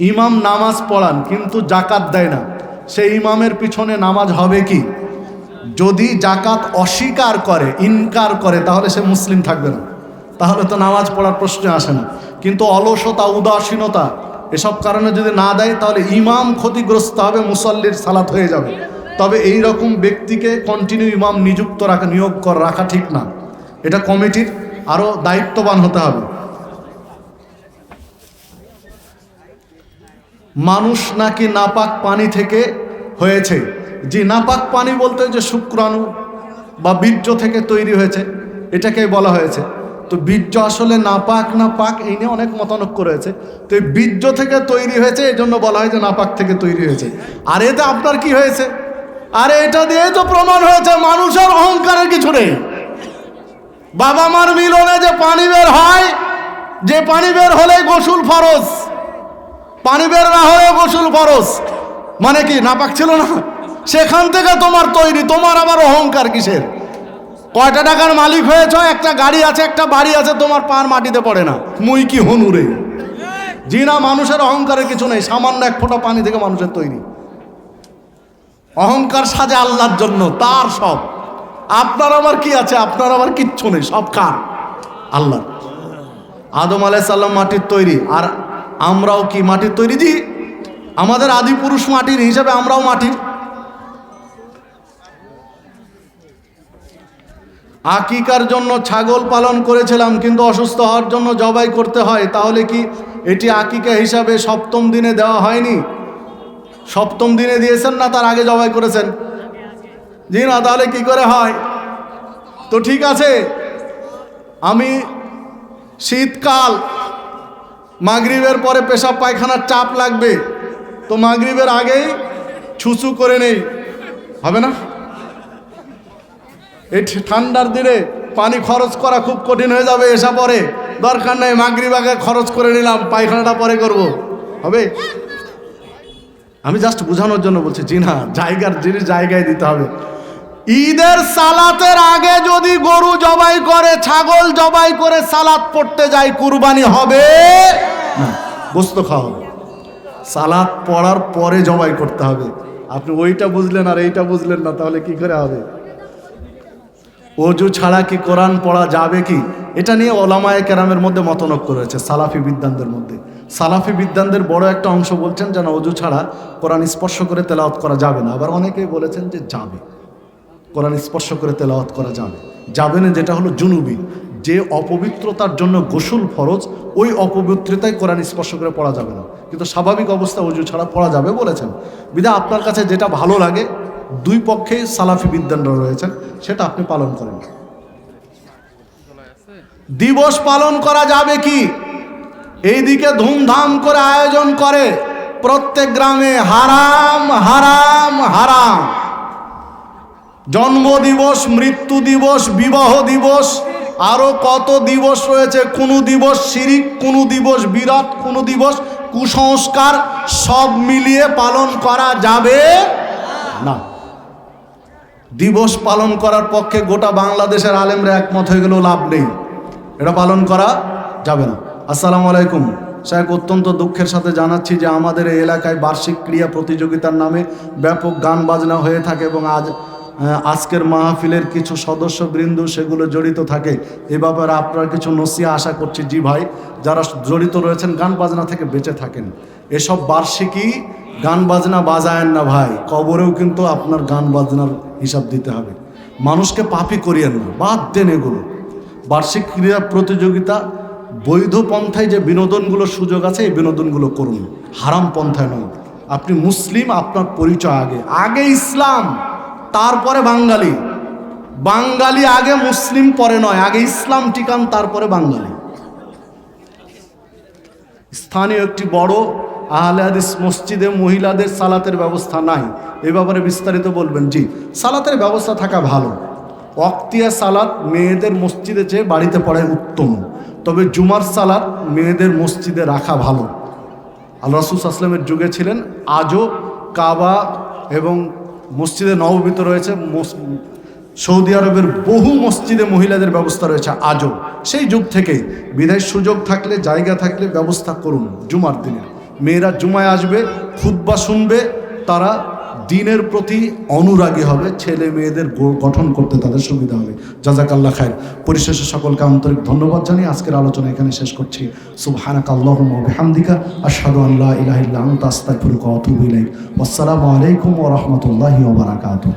ইমাম নামাজ পড়ান, কিন্তু জাকাত দেয় না। সেই ইমামের পিছনে নামাজ হবে কি? যদি জাকাত অস্বীকার করে, ইনকার করে, তাহলে সে মুসলিম থাকবে না। তাহলে তো নামাজ পড়ার প্রশ্ন আসে না। কিন্তু অলসতা, উদাসীনতা, এসব কারণে যদি না দেয়, তাহলে ইমাম ক্ষতিগ্রস্ত হবে, মুসল্লির সালাত হয়ে যাবে। তবে এই রকম ব্যক্তিকে কন্টিনিউ ইমাম নিযুক্ত রাখা, নিয়োগ কর, রাখা ঠিক না। এটা কমিটির আরও দায়িত্ববান হতে হবে। মানুষ নাকি নাপাক পানি থেকে হয়েছে? যে নাপাক পানি বলতে যে শুক্রাণু বা বীর্য থেকে তৈরি হয়েছে এটাকে বলা হয়েছে। তো বীর্য আসলে নাপাক না পাক এই নিয়ে অনেক মতানক্য রয়েছে। তো এই বীর্য থেকে তৈরি হয়েছে, এই জন্য বলা হয় যে নাপাক থেকে তৈরি হয়েছে। আর এতে আপনার কি হয়েছে? আরে এটা দিয়ে তো প্রমাণ হয়েছে, মানুষের অহংকারের কিছু নেই। বাবা মার মিলনে যে পানি বের হয়, যে পানি বের হলেই গোসল ফরজ। পানি বের না হয়ে গোসল ফরজ। মানে কি, নাপাক ছিল না? সেখান থেকে তোমার তৈরি, তোমার আবার অহংকার কিসের? কয়টা টাকার মালিক হয়েছ? একটা গাড়ি আছে, একটা বাড়ি আছে, তোমার পার মাটিতে পড়ে না। মুই কি হনুরে জি না, মানুষের অহংকারের কিছু নেই, সামান্য এক ফোঁটা পানি থেকে মানুষের তৈরি। অহংকার সাজে আল্লাহর জন্য, তার সব। আপনার আবার কি আছে? আপনার আবার কিচ্ছু নেই, সব কার? আল্লাহ আদম আলাইসাল্লাম মাটির তৈরি, আর আমরাও কি মাটির তৈরি দিই? আমাদের আদি পুরুষ মাটির হিসাবে আমরাও মাটির আকিকার জন্য ছাগল পালন করেছিলাম, কিন্তু অসুস্থ হওয়ার জন্য জবাই করতে হয়। তাহলে কি এটি আকিকা হিসাবে সপ্তম দিনে দেওয়া হয়নি? সপ্তম দিনে দিয়েছেন না, তার আগে জবাই করেছেন? জি না, তাহলে কি করে হয়? তো ঠিক আছে। আমি শীতকাল মাগরিবের পরে পেশাব পায়খানার চাপ লাগবে। তো মাগরিবের আগেই ছুচু করে নেই। হবে না? এই ঠান্ডার দিনে পানি খরচ করা খুব কঠিন হয়ে যাবে এসা পরে। দরকার নেই, মাগরিব আগে খরচ করে নিলাম, পায়খানাটা পরে করব। হবে? আমি জাস্ট বোঝানোর জন্য বলছি, জি না, জায়গার জিনিস জায়গায় দিতে হবে। ঈদের সালাতের আগে যদি গরু জবাই করে, ছাগল জবাই করে সালাত পড়তে যায়, কুরবানি হবে। গোস্ত খাওয়া হবে। সালাত পড়ার পরে জবাই করতে হবে। আপনি ওইটা বুঝলেন আর এইটা বুঝলেন না, তাহলে কি করে হবে? অজু ছাড়া কি কোরআন পড়া যাবে কি? এটা নিয়ে ওলামায়ে কেরামের মধ্যে মতনক্য রয়েছে, সালাফি বিদ্যানদের মধ্যে। সালাফি বিদ্যানদের বড় একটা অংশ বলছেন যেন অজু ছাড়া কোরআন স্পর্শ করে তেলাওয়াত করা যাবে না। আবার অনেকেই বলেছেন যে যাবে। কোরআন স্পর্শ করে তেলাওয়াত করা যাবে। যাবে না যেটা হলো জুনুবি। যে অপবিত্রতার জন্য গোসল ফরজ, ওই অপবিত্রতায় কোরআন স্পর্শ করে পড়া যাবে না। কিন্তু স্বাভাবিক অবস্থা অজু ছাড়া পড়া যাবে বলেছেন। বিধা আপনার কাছে যেটা ভালো লাগে, দুই পক্ষেই সালাফি বিদ্যানরা রয়েছেন, সেটা আপনি পালন করেন। দিবস পালন করা যাবে কি? এইদিকে ধুমধাম করে আয়োজন করে প্রত্যেক গ্রামে হারাম হারাম হারাম। জন্ম দিবস মৃত্যু দিবস বিবাহ দিবস আরও কত দিবস রয়েছে? কোনো দিবস শিরিক, কোনো দিবস বিরাট, কোনো দিবস কুসংস্কার, সব মিলিয়ে পালন করা যাবে না। দিবস পালন করার পক্ষে গোটা বাংলাদেশের আলেমরা একমত হয়ে গেলেও লাভ নেই। এটা পালন করা যাবে না। আসসালামু আলাইকুম। সাহেব, অত্যন্ত দুঃখের সাথে জানাচ্ছি যে আমাদের এই এলাকায় বার্ষিক ক্রিয়া প্রতিযোগিতার নামে ব্যাপক গান বাজনা হয়ে থাকে এবং আজ আজকের মাহফিলের কিছু সদস্যবৃন্দ সেগুলো জড়িত থাকে। এ ব্যাপারে আপনার কিছু নসিয়া আশা করছি জি ভাই, যারা জড়িত রয়েছেন, গান বাজনা থেকে বেঁচে থাকেন। এসব বার্ষিকী গান বাজনা বাজায়েন না ভাই, কবরেও কিন্তু আপনার গান বাজনার হিসাব দিতে হবে। মানুষকে পাপি করিয়েন না, বাদ দেন এগুলো। বার্ষিক ক্রীড়া প্রতিযোগিতা, বৈধ পন্থায় যে বিনোদনগুলোর সুযোগ আছে, এই বিনোদনগুলো করুন। হারাম পন্থায় নয়। আপনি মুসলিম, আপনার পরিচয় আগে। আগে ইসলাম। তারপরে বাঙালি। বাঙালি আগে মুসলিম পরে নয়, আগে ইসলাম টিকান তারপরে বাঙালি। স্থানীয় একটি বড় আহলে হাদিস মসজিদে মহিলাদের সালাতের ব্যবস্থা নাই। এ ব্যাপারে বিস্তারিত বলবেন। জি, সালাতের ব্যবস্থা থাকা ভালো। অক্তিয়া সালাত মেয়েদের মসজিদে চেয়ে বাড়িতে পড়ায় উত্তম। তবে জুমার সালাত মেয়েদের মসজিদে রাখা ভালো। আল্লাহ রসুল আসলামের যুগে ছিলেন আজও কাবা এবং মসজিদে নববিত রয়েছে সৌদি আরবের বহু মসজিদে মহিলাদের ব্যবস্থা রয়েছে আজও। সেই যুগ থেকেই বিদায় সুযোগ থাকলে, জায়গা থাকলে ব্যবস্থা করুন জুমার দিনে। মেয়েরা জুমায় আসবে খুদ্া শুনবে, তারা দিনের প্রতি অনুরাগী হবে, ছেলে মেয়েদের গঠন করতে তাদের সুবিধা হবে। জাজাকাল্লা খায়ের পরিশেষে সকলকে আন্তরিক ধন্যবাদ জানিয়ে আজকের আলোচনা এখানে শেষ করছি। সুবহানাক আল্লাহ বিহামদিকা, আশহাদু আন লা ইলাহা ইল্লা আনতা, আস্তাগফিরুকা ওয়া আতুবু ইলাইক। ওয়াসসালামু আলাইকুম ও রাহমাতুল্লাহি ওয়া বারাকাতুহু।